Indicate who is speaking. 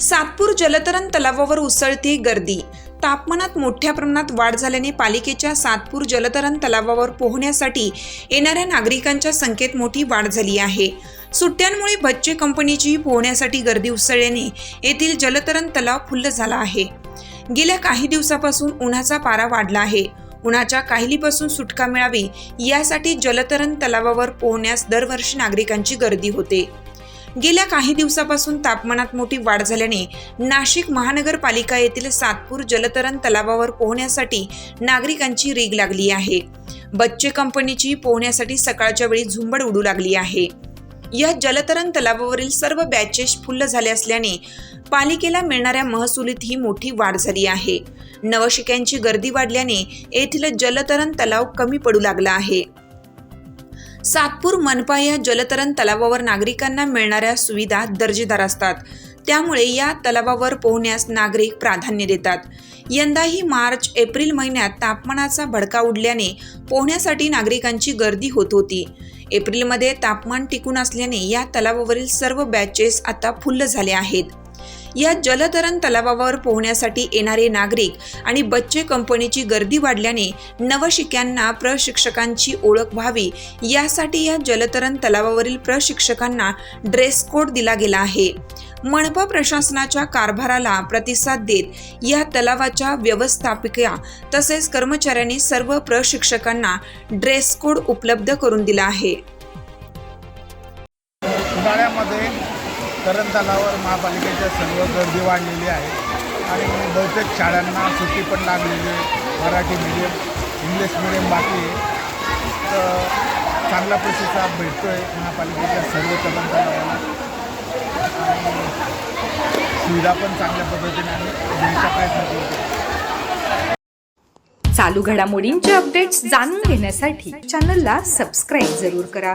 Speaker 1: सातपूर जलतरण तलावावर उसळती गर्दी. तापमानात मोठ्या प्रमाणात वाढ झाल्याने पालिकेच्या सातपूर जलतरण तलावावर पोहण्यासाठी येणाऱ्या नागरिकांच्या संख्येत मोठी वाढ झाली आहे. सुट्ट्यांमुळे बच्चे कंपनीची पोहण्यासाठी गर्दी उसळल्याने येथील जलतरण तलाव फुल्ल झाला आहे. गेल्या काही दिवसापासून उन्हाचा पारा वाढला आहे. उन्हाच्या काहिलीपासून सुटका मिळावी यासाठी जलतरण तलावावर पोहण्यास दरवर्षी नागरिकांची गर्दी होते. गेल्या काही दिवसापासून तापमानात मोठी वाढ झाल्याने नाशिक महानगरपालिका येथील सातपूर जलतरण तलावावर पोहण्यासाठी नागरिकांची रीग लागली आहे. बच्चे कंपनीची पोहण्यासाठी सकाळच्या वेळी झुंबड उडू लागली आहे. या जलतरण तलावावरील सर्व बॅचेस फुल्ल झाले असल्याने पालिकेला मिळणाऱ्या महसुलीत ही मोठी वाढ झाली आहे. नवशिक्यांची गर्दी वाढल्याने येथील जलतरण तलाव कमी पडू लागला आहे. सातपूर मनपा या जलतरण तलावावर नागरिकांना मिळणाऱ्या सुविधा दर्जेदार असतात. त्यामुळे या तलावावर पोहण्यास नागरिक प्राधान्य देतात. यंदाही मार्च एप्रिल महिन्यात तापमानाचा भडका उडल्याने पोहण्यासाठी नागरिकांची गर्दी होत होती. एप्रिलमध्ये तापमान टिकून असल्याने या तलावावरील सर्व बॅचेस आता फुल्ल झाले आहेत. या जलतरण तलावावर पोहण्यासाठी येणारे नागरिक आणि बच्चे कंपनीची गर्दी वाढल्याने नवशिक्यांना प्रशिक्षकांची ओळख व्हावी यासाठी या जलतरण तलावावरील प्रशिक्षकांना ड्रेस कोड दिला गेला आहे. मनपा प्रशासनाच्या कारभाराला प्रतिसाद देत या तलावाच्या व्यवस्थापिका तसेच कर्मचाऱ्यांनी सर्व प्रशिक्षकांना ड्रेस कोड उपलब्ध करून दिला आहे.
Speaker 2: उन्हाळ्यामध्ये तरण तलावर महापालिकेच्या सर्व गर्दी वाढलेली आहे. आणि बहुतेक शाळांना सुट्टी पण लागलेली आहे. मराठी मीडियम इंग्लिश मिडियम बाकी आहे. तर चांगला प्रतिसाद भेटतो आहे महापालिकेच्या सर्व तरण तलावाला. आणि सुविधा पण चांगल्या पद्धतीने आम्ही देण्याचा प्रयत्न करतो
Speaker 3: चालू घडामोडींचे अपडेट्स जाणून घेण्यासाठी चॅनलला सबस्क्राईब जरूर करा.